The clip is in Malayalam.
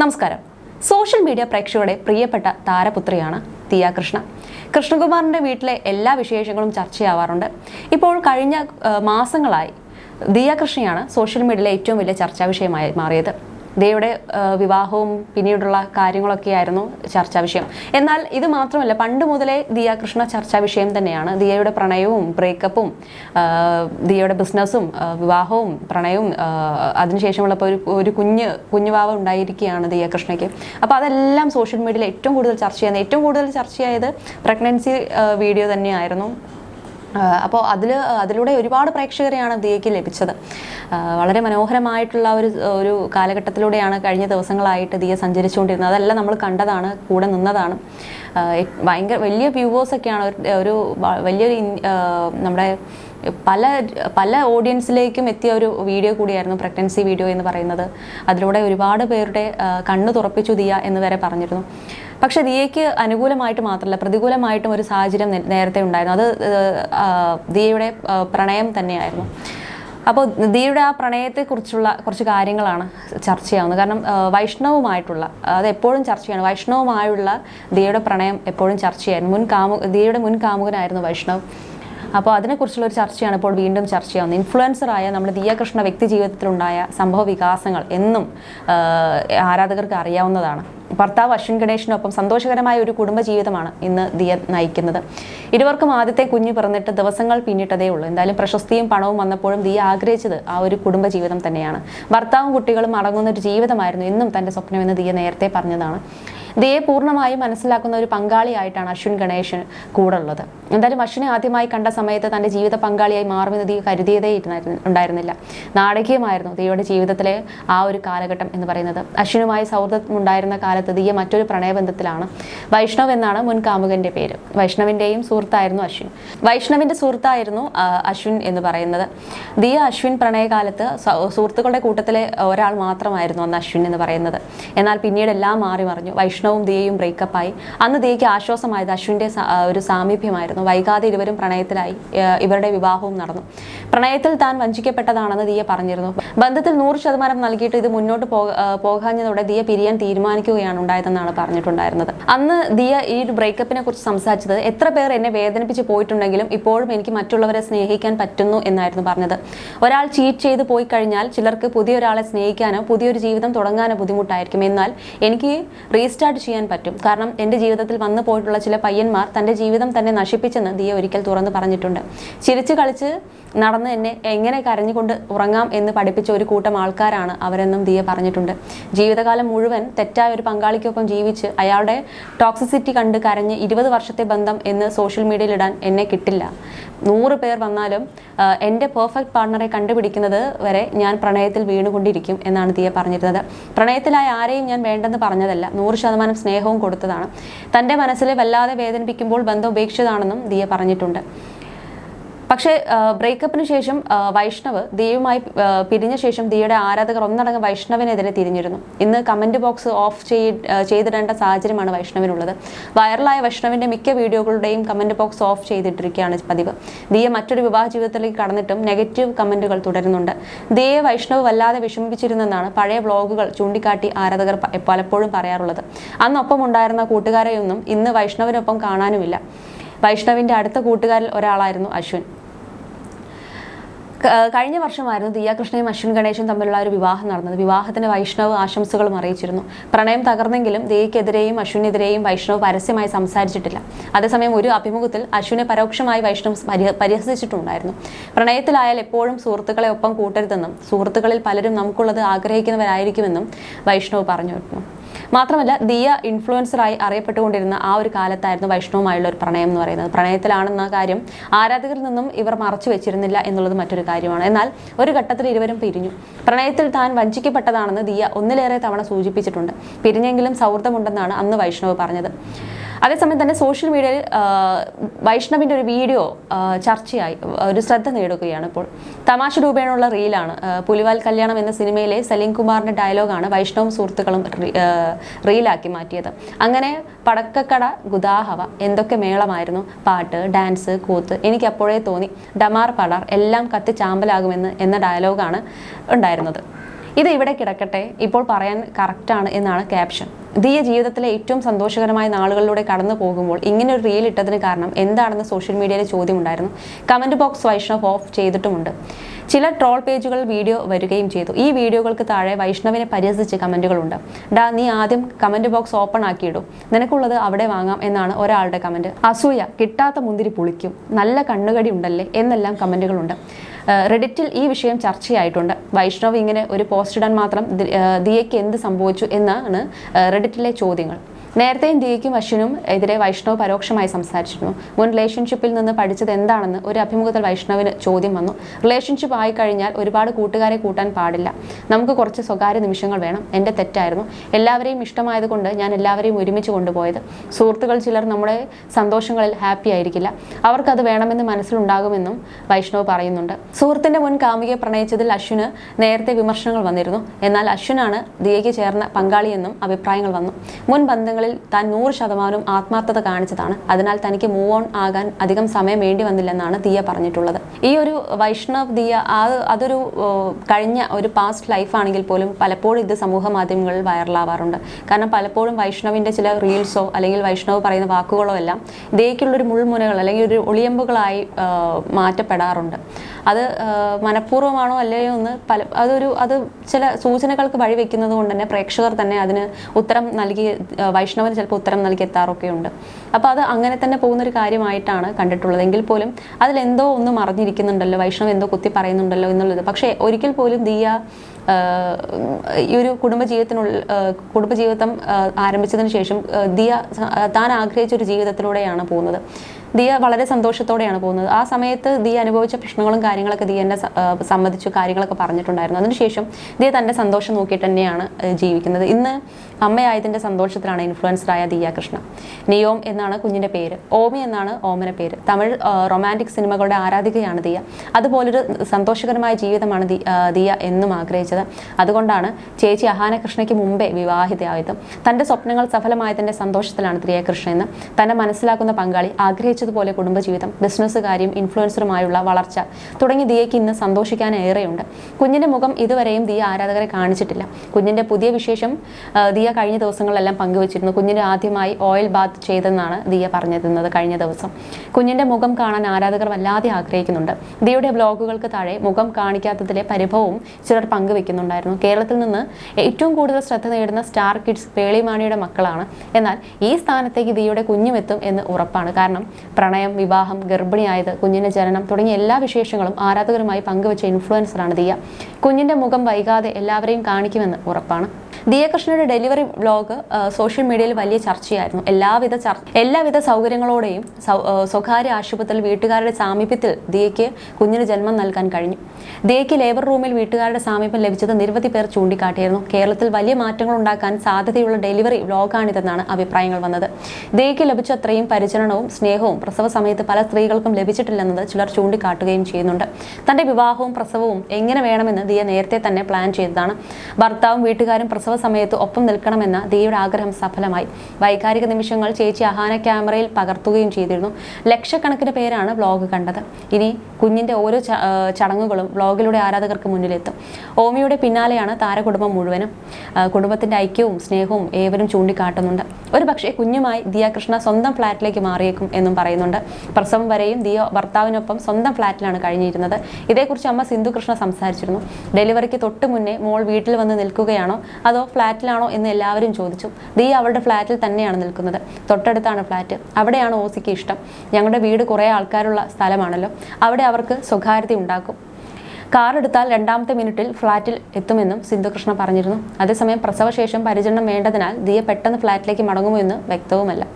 നമസ്കാരം. സോഷ്യൽ മീഡിയ പ്രേക്ഷകരുടെ പ്രിയപ്പെട്ട താരപുത്രിയാണ് തിയ കൃഷ്ണ. കൃഷ്ണകുമാറിന്റെ വീട്ടിലെ എല്ലാ വിശേഷങ്ങളും ചർച്ചയാവാറുണ്ട്. ഇപ്പോൾ കഴിഞ്ഞ മാസങ്ങളായി ദിയ കൃഷ്ണയാണ് സോഷ്യൽ മീഡിയയിലെ ഏറ്റവും വലിയ ചർച്ചാ വിഷയമായി മാറിയത്. ദിയയുടെ ആ, വിവാഹവും പിന്നീടുള്ള കാര്യങ്ങളൊക്കെയായിരുന്നു ചർച്ചാ വിഷയം. എന്നാൽ ഇത് മാത്രമല്ല പണ്ട് മുതലേ ദിയ കൃഷ്ണ ചർച്ചാ വിഷയം തന്നെയാണ്. ദിയയുടെ പ്രണയവും ബ്രേക്കപ്പും ദിയയുടെ ബിസിനസ്സും വിവാഹവും പ്രണയവും അതിനുശേഷമുള്ള ഒരു ഒരു കുഞ്ഞ് കുഞ്ഞുവാവ ഉണ്ടായിരിക്കുകയാണ് ദിയ കൃഷ്ണയ്ക്ക് അപ്പോൾ അതെല്ലാം സോഷ്യൽ മീഡിയയിൽ ഏറ്റവും കൂടുതൽ ചർച്ച ചെയ്യുന്നത് ഏറ്റവും കൂടുതൽ ചർച്ചയായത് പ്രഗ്നൻസി വീഡിയോ തന്നെയായിരുന്നു. അപ്പോൾ അതിൽ അതിലൂടെ ഒരുപാട് പ്രേക്ഷകരെയാണ് ദിയയ്ക്ക് ലഭിച്ചത്. വളരെ മനോഹരമായിട്ടുള്ള ഒരു ഒരു കാലഘട്ടത്തിലൂടെയാണ് കഴിഞ്ഞ ദിവസങ്ങളായിട്ട് ദിയ സഞ്ചരിച്ചുകൊണ്ടിരുന്നത്. അതെല്ലാം നമ്മൾ കണ്ടതാണ് കൂടെ നിന്നതാണ്. ഭയങ്കര വലിയ വ്യൂവേഴ്സൊക്കെയാണ്. ഒരു വലിയൊരു നമ്മുടെ പല പല ഓഡിയൻസിലേക്കും എത്തിയ ഒരു വീഡിയോ കൂടിയായിരുന്നു പ്രഗ്നൻസി വീഡിയോ എന്ന് പറയുന്നത്. അതിലൂടെ ഒരുപാട് പേരുടെ കണ്ണ് തുറപ്പിച്ചു ദിയ എന്ന് വരെ പറഞ്ഞിരുന്നു. പക്ഷെ ദിയയ്ക്ക് അനുകൂലമായിട്ട് മാത്രമല്ല പ്രതികൂലമായിട്ടും ഒരു സാഹചര്യം നേരത്തെ ഉണ്ടായിരുന്നു. അത് ദിയയുടെ പ്രണയം തന്നെയായിരുന്നു. അപ്പോൾ ദിയുടെ ആ പ്രണയത്തെക്കുറിച്ചുള്ള കുറച്ച് കാര്യങ്ങളാണ് ചർച്ച ചെയ്യാവുന്നത്. കാരണം വൈഷ്ണവുമായിട്ടുള്ള അത് എപ്പോഴും ചർച്ചയാണ് വൈഷ്ണവുമായുള്ള ദിയുടെ പ്രണയം എപ്പോഴും ചർച്ചയായിരുന്നു മുൻ കാമു ദിയുടെ മുൻ കാമുകനായിരുന്നു വൈഷ്ണവ്. അപ്പോൾ അതിനെക്കുറിച്ചുള്ള ഒരു ചർച്ചയാണ് ഇപ്പോൾ വീണ്ടും ചർച്ചയാവുന്നത് ഇൻഫ്ലുവൻസറായ നമ്മുടെ ദിയ കൃഷ്ണ വ്യക്തി ജീവിതത്തിലുണ്ടായ സംഭവ വികാസങ്ങൾ എന്നും ആരാധകർക്ക് അറിയാവുന്നതാണ്. ഭർത്താവ് അശ്വിൻ ഗണേഷിനൊപ്പം സന്തോഷകരമായ ഒരു കുടുംബ ജീവിതമാണ് ഇന്ന് ദിയ നയിക്കുന്നത്. ഇരുവർക്കും ആദ്യത്തെ കുഞ്ഞ് പിറന്നിട്ട് ദിവസങ്ങൾ പിന്നിട്ടതേ ഉള്ളൂ. എന്തായാലും പ്രശസ്തിയും പണവും വന്നപ്പോഴും ദിയ ആഗ്രഹിച്ചത് ആ ഒരു കുടുംബ ജീവിതം തന്നെയാണ്. ഭർത്താവും കുട്ടികളും അടങ്ങുന്ന ഒരു ജീവിതമായിരുന്നു എന്നും തന്റെ സ്വപ്നമെന്ന് ദിയ നേരത്തെ പറഞ്ഞതാണ്. ദിയെ പൂർണമായും മനസ്സിലാക്കുന്ന ഒരു പങ്കാളിയായിട്ടാണ് അശ്വിൻ ഗണേശൻ കൂടെ ഉള്ളത് എന്തായാലും അശ്വിനെ ആദ്യമായി കണ്ട സമയത്ത് തന്റെ ജീവിത പങ്കാളിയായി മാറുമെന്ന് ദീ കരുതിയതേ ഉണ്ടായിരുന്നില്ല. നാടകീയമായിരുന്നു ദിയയുടെ ജീവിതത്തിലെ ആ ഒരു കാലഘട്ടം എന്ന് പറയുന്നത്. അശ്വിനുമായി സൗഹൃദം ഉണ്ടായിരുന്ന കാലത്ത് ദിയ മറ്റൊരു പ്രണയബന്ധത്തിലാണ്. വൈഷ്ണവ് എന്നാണ് മുൻ കാമുകന്റെ പേര്. വൈഷ്ണവിന്റെയും സുഹൃത്തായിരുന്നു അശ്വിൻ. വൈഷ്ണവിന്റെ സുഹൃത്തായിരുന്നു അശ്വിൻ എന്ന് പറയുന്നത്. ദിയ അശ്വിൻ പ്രണയകാലത്ത് സുഹൃത്തുക്കളുടെ കൂട്ടത്തിലെ ഒരാൾ മാത്രമായിരുന്നു അന്ന് അശ്വിൻ എന്ന് പറയുന്നത്. എന്നാൽ പിന്നീട് എല്ലാം മാറി മറിഞ്ഞു. വൈഷ്ണവും ദിയയും ബ്രേക്കപ്പായി അന്ന് ദിയയ്ക്ക് ആശ്വാസമായത് അശ്വിന്റെ ഒരു സാമീപ്യമായിരുന്നു. വൈകാതെ ഇരുവരും പ്രണയത്തിലായി ഇവരുടെ വിവാഹവും നടന്നു. പ്രണയത്തിൽ താൻ വഞ്ചിക്കപ്പെട്ടതാണെന്ന് ദിയ പറഞ്ഞിരുന്നു. ബന്ധത്തിൽ നൂറ് ശതമാനം നൽകിയിട്ട് ഇത് മുന്നോട്ട് പോക- പോകാഞ്ഞതോടെ ദിയ പിരിയാൻ തീരുമാനിക്കുകയാണ് ഉണ്ടായതെന്നാണ് പറഞ്ഞിട്ടുണ്ടായിരുന്നത്. അന്ന് ദിയ ഈ ഒരു ബ്രേക്കപ്പിനെ കുറിച്ച് സംസാരിച്ചത് എത്ര പേർ എന്നെ വേദനിപ്പിച്ച് പോയിട്ടുണ്ടെങ്കിലും ഇപ്പോഴും എനിക്ക് മറ്റുള്ളവരെ സ്നേഹിക്കാൻ പറ്റുന്നു എന്നായിരുന്നു പറഞ്ഞത്. ഒരാൾ ചീറ്റ് ചെയ്ത് പോയി കഴിഞ്ഞാൽ ചിലർക്ക് പുതിയൊരാളെ സ്നേഹിക്കാനോ പുതിയൊരു ജീവിതം തുടങ്ങാനോ ബുദ്ധിമുട്ടായിരിക്കും. എന്നാൽ എനിക്ക് റീസ്റ്റാർട്ട് ചെയ്യാൻ പറ്റും. കാരണം എന്റെ ജീവിതത്തിൽ വന്നു പോയിട്ടുള്ള ചില പയ്യന്മാർ തന്റെ ജീവിതം തന്നെ നശിപ്പിച്ചെന്ന് ദിയ ഒരിക്കൽ തുറന്ന് പറഞ്ഞിട്ടുണ്ട്. ചിരിച്ചു കളിച്ച് നടന്ന് എന്നെ എങ്ങനെ കരഞ്ഞുകൊണ്ട് ഉറങ്ങാം എന്ന് പഠിപ്പിച്ച ഒരു കൂട്ടം ആൾക്കാരാണ് അവരെന്നും ദിയ പറഞ്ഞിട്ടുണ്ട്. ജീവിതകാലം മുഴുവൻ തെറ്റായ ഒരു പങ്കാളിക്കൊപ്പം ജീവിച്ച് അയാളുടെ ടോക്സിസിറ്റി കണ്ട് കരഞ്ഞ് ഇരുപത് വർഷത്തെ ബന്ധം എന്ന് സോഷ്യൽ മീഡിയയിൽ ഇടാൻ എന്നെ കിട്ടില്ല. നൂറ് പേർ വന്നാലും എന്റെ പെർഫെക്റ്റ് പാർട്ണറെ കണ്ടുപിടിക്കുന്നത് വരെ ഞാൻ പ്രണയത്തിൽ വീണുകൊണ്ടിരിക്കും എന്നാണ് ദിയ പറഞ്ഞിരുന്നത്. പ്രണയത്തിലായ ആരെയും ഞാൻ വേണ്ടെന്ന് പറഞ്ഞതല്ല. നൂറ് ശതമാനം സ്നേഹവും കൊടുത്തതാണ്. തന്റെ മനസ്സിൽ വല്ലാതെ വേദനിപ്പിക്കുമ്പോൾ ബന്ധം ഉപേക്ഷിച്ചതാണെന്നും ദിയ പറഞ്ഞിട്ടുണ്ട്. പക്ഷേ ബ്രേക്കപ്പിന് ശേഷം വൈഷ്ണവ് ദിയുമായി പിരിഞ്ഞ ശേഷം ദിയുടെ ആരാധകർ ഒന്നടങ്കം വൈഷ്ണവിനെതിരെ തിരിഞ്ഞിരുന്നു. ഇന്ന് കമന്റ് ബോക്സ് ഓഫ് ചെയ്തിടേണ്ട സാഹചര്യമാണ് വൈഷ്ണവിനുള്ളത്. വൈറലായ വൈഷ്ണവിന്റെ മിക്ക വീഡിയോകളുടെയും കമന്റ് ബോക്സ് ഓഫ് ചെയ്തിട്ടിരിക്കുകയാണ് പതിവ്. ദിയ മറ്റൊരു വിവാഹ ജീവിതത്തിലേക്ക് കടന്നിട്ടും നെഗറ്റീവ് കമന്റുകൾ തുടരുന്നുണ്ട്. ദിയെ വൈഷ്ണവ് വല്ലാതെ വിഷമിപ്പിച്ചിരുന്നെന്നാണ് പഴയ വ്ളോഗുകൾ ചൂണ്ടിക്കാട്ടി ആരാധകർ പലപ്പോഴും പറയാറുള്ളത്. അന്നൊപ്പം ഉണ്ടായിരുന്ന കൂട്ടുകാരെയൊന്നും ഇന്ന് വൈഷ്ണവിനൊപ്പം കാണാനുമില്ല. വൈഷ്ണവിന്റെ അടുത്ത കൂട്ടുകാരിൽ ഒരാളായിരുന്നു അശ്വിൻ. കഴിഞ്ഞ വർഷമായിരുന്നു ദിയ കൃഷ്ണയും അശ്വിൻ ഗണേശും തമ്മിലുള്ള ഒരു വിവാഹം നടന്നത്. വിവാഹത്തിന് വൈഷ്ണവ് ആശംസകളും അറിയിച്ചിരുന്നു. പ്രണയം തകർന്നെങ്കിലും ദിയയ്ക്കെതിരെയും അശ്വിനെതിരെയും വൈഷ്ണവ് പരസ്യമായി സംസാരിച്ചിട്ടില്ല. അതേസമയം ഒരു അഭിമുഖത്തിൽ അശ്വിനെ പരോക്ഷമായി വൈഷ്ണവ് പരിഹസിച്ചിട്ടുണ്ടായിരുന്നു. പ്രണയത്തിലായാൽ എപ്പോഴും സുഹൃത്തുക്കളെ ഒപ്പം കൂട്ടരുതെന്നും സുഹൃത്തുക്കളിൽ പലരും നമുക്കുള്ളത് ആഗ്രഹിക്കുന്നവരായിരിക്കുമെന്നും വൈഷ്ണവ് പറഞ്ഞിരുന്നു. മാത്രമല്ല ദിയ ഇൻഫ്ലുവൻസറായി അറിയപ്പെട്ടുകൊണ്ടിരുന്ന ആ ഒരു കാലത്തായിരുന്നു വൈഷ്ണവുമായുള്ള ഒരു പ്രണയം എന്ന് പറയുന്നത്. പ്രണയത്തിലാണെന്ന കാര്യം ആരാധകരിൽ നിന്നും ഇവർ മറച്ചു വെച്ചിരുന്നില്ല എന്നുള്ളത് മറ്റൊരു കാര്യമാണ്. എന്നാൽ ഒരു ഘട്ടത്തിൽ ഇരുവരും പിരിഞ്ഞു. പ്രണയത്തിൽ താൻ വഞ്ചിക്കപ്പെട്ടതാണെന്ന് ദിയ ഒന്നിലേറെ തവണ സൂചിപ്പിച്ചിട്ടുണ്ട്. പിരിഞ്ഞെങ്കിലും സൗഹൃദമുണ്ടെന്നാണ് അന്ന് വൈഷ്ണവ് പറഞ്ഞത്. അതേസമയം തന്നെ സോഷ്യൽ മീഡിയയിൽ വൈഷ്ണവിന്റെ ഒരു വീഡിയോ ചർച്ചയായി ഒരു ശ്രദ്ധ നേടുകയാണ് ഇപ്പോൾ. തമാശ രൂപേണുള്ള റീലാണ്. പുലിവാൽ കല്യാണം എന്ന സിനിമയിലെ സലീം കുമാറിന്റെ ഡയലോഗാണ് വൈഷ്ണവും സുഹൃത്തുക്കളും റീലാക്കി മാറ്റിയത്. അങ്ങനെ പടക്കക്കട ഗുദാഹവ എന്തൊക്കെ മേളമായിരുന്നു? പാട്ട് ഡാൻസ് കൂത്ത് എനിക്ക് അപ്പോഴേ തോന്നി. ഡമാർ പടാർ എല്ലാം കത്തി ചാമ്പലാകുമെന്ന് എന്ന ഡയലോഗാണ് ഉണ്ടായിരുന്നത്. ഇത് ഇവിടെ കിടക്കട്ടെ ഇപ്പോൾ പറയാൻ കറക്റ്റാണ് എന്നാണ് ക്യാപ്ഷൻ ദിയ ജീവിതത്തിലെ ഏറ്റവും സന്തോഷകരമായ നാളുകളിലൂടെ കടന്നു പോകുമ്പോൾ ഇങ്ങനെ ഒരു റീൽ ഇട്ടതിന് കാരണം എന്താണെന്ന് സോഷ്യൽ മീഡിയയിൽ ചോദ്യമുണ്ടായിരുന്നു കമന്റ് ബോക്സ് വൈഷ്ണവ് ഓഫ് ചെയ്തിട്ടുമുണ്ട്. ചില ട്രോൾ പേജുകൾ വീഡിയോ വരികയും ചെയ്തു. ഈ വീഡിയോകൾക്ക് താഴെ വൈഷ്ണവിനെ പരിഹസിച്ച് കമന്റുകളുണ്ട് ഡാ നീ ആദ്യം കമന്റ് ബോക്സ് ഓപ്പൺ ആക്കിയിടും. നിനക്കുള്ളത് അവിടെ വാങ്ങാം എന്നാണ് ഒരാളുടെ കമന്റ് അസൂയ കിട്ടാത്ത മുന്തിരി പുളിക്കും. നല്ല കണ്ണുകടി ഉണ്ടല്ലേ എന്നെല്ലാം കമന്റുകളുണ്ട് റെഡിറ്റിൽ ഈ വിഷയം ചർച്ചയായിട്ടുണ്ട്. വൈഷ്ണവ് ഇങ്ങനെ ഒരു പോസ്റ്റ് ഇടാൻ മാത്രം ദിയയ്ക്ക് എന്ത് സംഭവിച്ചു എന്നാണ് ഏഹ് റെഡിറ്റിലെ ചോദ്യങ്ങൾ? നേരത്തെയും ഇന്ത്യയ്ക്കും അശ്വിനും എതിരെ വൈഷ്ണവ് പരോക്ഷമായി സംസാരിച്ചിരുന്നു. മുൻ റിലേഷൻഷിപ്പിൽ നിന്ന് പഠിച്ചത് എന്താണെന്ന് ഒരു അഭിമുഖത്തിൽ വൈഷ്ണവിന് ചോദ്യം വന്നു. റിലേഷൻഷിപ്പ് ആയി കഴിഞ്ഞാൽ ഒരുപാട് കൂട്ടുകാരെ കൂട്ടാൻ പാടില്ല. നമുക്ക് കുറച്ച് സ്വകാര്യ നിമിഷങ്ങൾ വേണം. എന്റെ തെറ്റായിരുന്നു. എല്ലാവരെയും ഇഷ്ടമായതുകൊണ്ട് ഞാൻ എല്ലാവരെയും ഒരുമിച്ച് കൊണ്ടുപോയത്. സുഹൃത്തുക്കൾ ചിലർ നമ്മുടെ സന്തോഷങ്ങളിൽ ഹാപ്പി ആയിരിക്കില്ല. അവർക്കത് വേണമെന്ന് മനസ്സിലുണ്ടാകുമെന്നും വൈഷ്ണവ് പറയുന്നുണ്ട്. സുഹൃത്തിന്റെ മുൻ കാമുകിയെ പ്രണയിച്ചതിൽ അശ്വിന് നേരത്തെ വിമർശനങ്ങൾ വന്നിരുന്നു. എന്നാൽ അശ്വിനാണ് ദിയയ്ക്ക് ചേർന്ന പങ്കാളിയെന്നും അഭിപ്രായങ്ങൾ വന്നു. മുൻ ബന്ധങ്ങളിൽ താൻ നൂറ് ശതമാനവും ആത്മാർത്ഥത കാണിച്ചതാണ്. അതിനാൽ തനിക്ക് മൂവ് ഓൺ ആകാൻ അധികം സമയം വേണ്ടി വന്നില്ലെന്നാണ് ദിയ പറഞ്ഞിട്ടുള്ളത്. ഈ ഒരു വൈഷ്ണവ് ദിയ അതൊരു കഴിഞ്ഞ ഒരു പാസ്റ്റ് ലൈഫ് ആണെങ്കിൽ പോലും പലപ്പോഴും ഇത് സമൂഹ മാധ്യമങ്ങളിൽ വൈറലാവാറുണ്ട് കാരണം പലപ്പോഴും വൈഷ്ണവിന്റെ ചില റീൽസോ അല്ലെങ്കിൽ വൈഷ്ണവ് പറയുന്ന വാക്കുകളോ എല്ലാം ദിയയ്ക്കുള്ളൊരു മുൾമുനകൾ അല്ലെങ്കിൽ ഒരു ഒളിയമ്പുകളായി മാറ്റപ്പെടാറുണ്ട്. അത് മനഃപൂർവമാണോ അല്ലയോ എന്ന് പല അതൊരു അത് ചില സൂചനകൾക്ക് വഴിവെക്കുന്നത് കൊണ്ട് തന്നെ പ്രേക്ഷകർ തന്നെ അതിന് ഉത്തരം നൽകി വൈഷ്ണവന് ചിലപ്പോൾ ഉത്തരം നൽകി എത്താറൊക്കെ ഉണ്ട്. അപ്പോൾ അത് അങ്ങനെ തന്നെ പോകുന്ന ഒരു കാര്യമായിട്ടാണ് കണ്ടിട്ടുള്ളത്. എങ്കിൽ പോലും അതിലെന്തോ ഒന്ന് മറിഞ്ഞിരിക്കുന്നുണ്ടല്ലോ വൈഷ്ണവ് എന്തോ കുത്തി പറയുന്നുണ്ടല്ലോ എന്നുള്ളത്. പക്ഷേ ഒരിക്കൽ പോലും ദിയ ഈ ഒരു കുടുംബജീവിതത്തിനുള്ള കുടുംബജീവിതം ആരംഭിച്ചതിന് ശേഷം ദിയ താൻ ആഗ്രഹിച്ച ഒരു ജീവിതത്തിലൂടെയാണ് പോകുന്നത്. ദിയ വളരെ സന്തോഷത്തോടെയാണ് പോകുന്നത്. ആ സമയത്ത് ദിയ അനുഭവിച്ച പ്രശ്നങ്ങളും കാര്യങ്ങളൊക്കെ ദിയ എന്നെ സംബന്ധിച്ച് കാര്യങ്ങളൊക്കെ പറഞ്ഞിട്ടുണ്ടായിരുന്നു. അതിനുശേഷം ദിയ തന്റെ സന്തോഷം നോക്കിയിട്ട് തന്നെയാണ് ജീവിക്കുന്നത്. ഇന്ന് അമ്മയായതിന്റെ സന്തോഷത്തിലാണ് ഇൻഫ്ലുവൻസറായ ദിയ കൃഷ്ണ. നിയോം എന്നാണ് കുഞ്ഞിന്റെ പേര്. ഓമി എന്നാണ് ഓമന പേര്. തമിഴ് റൊമാന്റിക് സിനിമകളുടെ ആരാധികയാണ് ദിയ. അതുപോലൊരു സന്തോഷകരമായ ജീവിതമാണ് ദിയ എന്നും ആഗ്രഹിച്ചത്. അതുകൊണ്ടാണ് ചേച്ചി അഹാന കൃഷ്ണയ്ക്ക് മുമ്പേ വിവാഹിതയായത്. തന്റെ സ്വപ്നങ്ങൾ സഫലമായതിന്റെ സന്തോഷത്തിലാണ് ദിയ കൃഷ്ണ എന്ന് തന്നെ മനസ്സിലാക്കുന്ന പങ്കാളി ആഗ്രഹിച്ചതുപോലെ കുടുംബജീവിതം ബിസിനസ് കാര്യം ഇൻഫ്ലുവൻസറുമായുള്ള വളർച്ച തുടങ്ങി ദിയയ്ക്ക് ഇന്ന് സന്തോഷിക്കാൻ ഏറെയുണ്ട്. കുഞ്ഞിന്റെ മുഖം ഇതുവരെയും ദിയ ആരാധകരെ കാണിച്ചിട്ടില്ല. കുഞ്ഞിന്റെ പുതിയ വിശേഷം ദിയ കഴിഞ്ഞ ദിവസങ്ങളിലെല്ലാം പങ്കുവച്ചിരുന്നു. കുഞ്ഞിന് ആദ്യമായി ഓയിൽ ബാത്ത് ചെയ്തെന്നാണ് ദിയ പറഞ്ഞിരുന്നത് കഴിഞ്ഞ ദിവസം. കുഞ്ഞിന്റെ മുഖം കാണാൻ ആരാധകർ വല്ലാതെ ആഗ്രഹിക്കുന്നുണ്ട്. ദിയയുടെ ബ്ലോഗുകൾക്ക് താഴെ മുഖം കാണിക്കാത്തതിലെ പരിഭവവും ചിലർ പങ്കുവെക്കുന്നുണ്ടായിരുന്നു. കേരളത്തിൽ നിന്ന് ഏറ്റവും കൂടുതൽ ശ്രദ്ധ നേടുന്ന സ്റ്റാർ കിഡ്സ് പേളിമാണിയുടെ മക്കളാണ്. എന്നാൽ ഈ സ്ഥാനത്തേക്ക് ദിയയുടെ കുഞ്ഞുമെത്തും എന്ന് ഉറപ്പാണ്. കാരണം പ്രണയം വിവാഹം ഗർഭിണിയായത് കുഞ്ഞിന്റെ ജനനം തുടങ്ങിയ എല്ലാ വിശേഷങ്ങളും ആരാധകരുമായി പങ്കുവച്ച ഇൻഫ്ലുവൻസറാണ് ദിയ. കുഞ്ഞിന്റെ മുഖം വൈകാതെ എല്ലാവരെയും കാണിക്കുമെന്ന് ഉറപ്പാണ്. ദിയ കൃഷ്ണയുടെ ഡെലിവറി വ്ലോഗ് സോഷ്യൽ മീഡിയയിൽ വലിയ ചർച്ചയായിരുന്നു. എല്ലാവിധ ചർച്ച എല്ലാവിധ സൗകര്യങ്ങളോടെയും സ്വകാര്യ ആശുപത്രിയിൽ വീട്ടുകാരുടെ സാമീപ്യത്തിൽ ദിയയ്ക്ക് കുഞ്ഞിന് ജന്മം നൽകാൻ കഴിഞ്ഞു. ദിയയ്ക്ക് ലേബർ റൂമിൽ വീട്ടുകാരുടെ സാമീപ്യം ലഭിച്ചത് നിരവധി പേർ ചൂണ്ടിക്കാട്ടിയിരുന്നു. കേരളത്തിൽ വലിയ മാറ്റങ്ങൾ ഉണ്ടാക്കാൻ സാധ്യതയുള്ള ഡെലിവറി വ്ലോഗാണിതെന്നാണ് അഭിപ്രായങ്ങൾ വന്നത്. ദിയയ്ക്ക് ലഭിച്ച അത്രയും പരിചരണവും സ്നേഹവും പ്രസവ സമയത്ത് പല സ്ത്രീകൾക്കും ലഭിച്ചിട്ടില്ലെന്നത് ചിലർ ചൂണ്ടിക്കാട്ടുകയും ചെയ്യുന്നുണ്ട്. തന്റെ വിവാഹവും പ്രസവവും എങ്ങനെ വേണമെന്ന് ദിയ നേരത്തെ തന്നെ പ്ലാൻ ചെയ്തതാണ്. ഭർത്താവും വീട്ടുകാരും പ്രസവ സമയത്ത് ഒപ്പം നിൽക്കണമെന്ന ദിയയുടെ ആഗ്രഹം സഫലമായി. വൈകാരിക നിമിഷങ്ങൾ ചേച്ചി അഹാന ക്യാമറയിൽ പകർത്തുകയും ചെയ്തിരുന്നു. ലക്ഷക്കണക്കിന് പേരാണ് വ്ലോഗ് കണ്ടത്. ഇനി കുഞ്ഞിന്റെ ഓരോ ചടങ്ങുകളും വ്ലോഗിലൂടെ ആരാധകർക്ക് മുന്നിലെത്തും. ഓമിയുടെ പിന്നാലെയാണ് താരകുടുംബം മുഴുവനും. കുടുംബത്തിന്റെ ഐക്യവും സ്നേഹവും ഏവരും ചൂണ്ടിക്കാട്ടുന്നുണ്ട്. ഒരു പക്ഷേ കുഞ്ഞുമായി ദിയ കൃഷ്ണ സ്വന്തം ഫ്ലാറ്റിലേക്ക് മാറിയേക്കും എന്നും പറയുന്നുണ്ട്. പ്രസവം വരെയും ദിയ ഭർത്താവിനൊപ്പം സ്വന്തം ഫ്ലാറ്റിലാണ് കഴിഞ്ഞിരുന്നത്. ഇതേക്കുറിച്ച് അമ്മ സിന്ധു കൃഷ്ണ സംസാരിച്ചിരുന്നു. ഡെലിവറിക്ക് തൊട്ട് മുന്നേ മോൾ വീട്ടിൽ വന്ന് നിൽക്കുകയാണോ? അതോ ഫ്ലാറ്റിലാണോ എന്ന് എല്ലാവരും ചോദിച്ചു. ദീ അവളുടെ ഫ്ലാറ്റിൽ തന്നെയാണ് നിൽക്കുന്നത്. തൊട്ടടുത്താണ് ഫ്ലാറ്റ്. അവിടെയാണ് ഓസിക്ക് ഇഷ്ടം? ഞങ്ങളുടെ വീട് കുറേ ആൾക്കാരുള്ള സ്ഥലമാണല്ലോ. അവിടെ അവർക്ക് സ്വകാര്യത ഉണ്ടാക്കും. കാർ എടുത്താൽ രണ്ടാമത്തെ മിനിറ്റിൽ ഫ്ളാറ്റിൽ എത്തുമെന്നും സിന്ധുകൃഷ്ണ പറഞ്ഞിരുന്നു. അതേസമയം പ്രസവശേഷം പരിചരണം വേണ്ടതിനാൽ ദിയ പെട്ടെന്ന് ഫ്ളാറ്റിലേക്ക് മടങ്ങുമോ എന്ന് വ്യക്തവുമല്ല.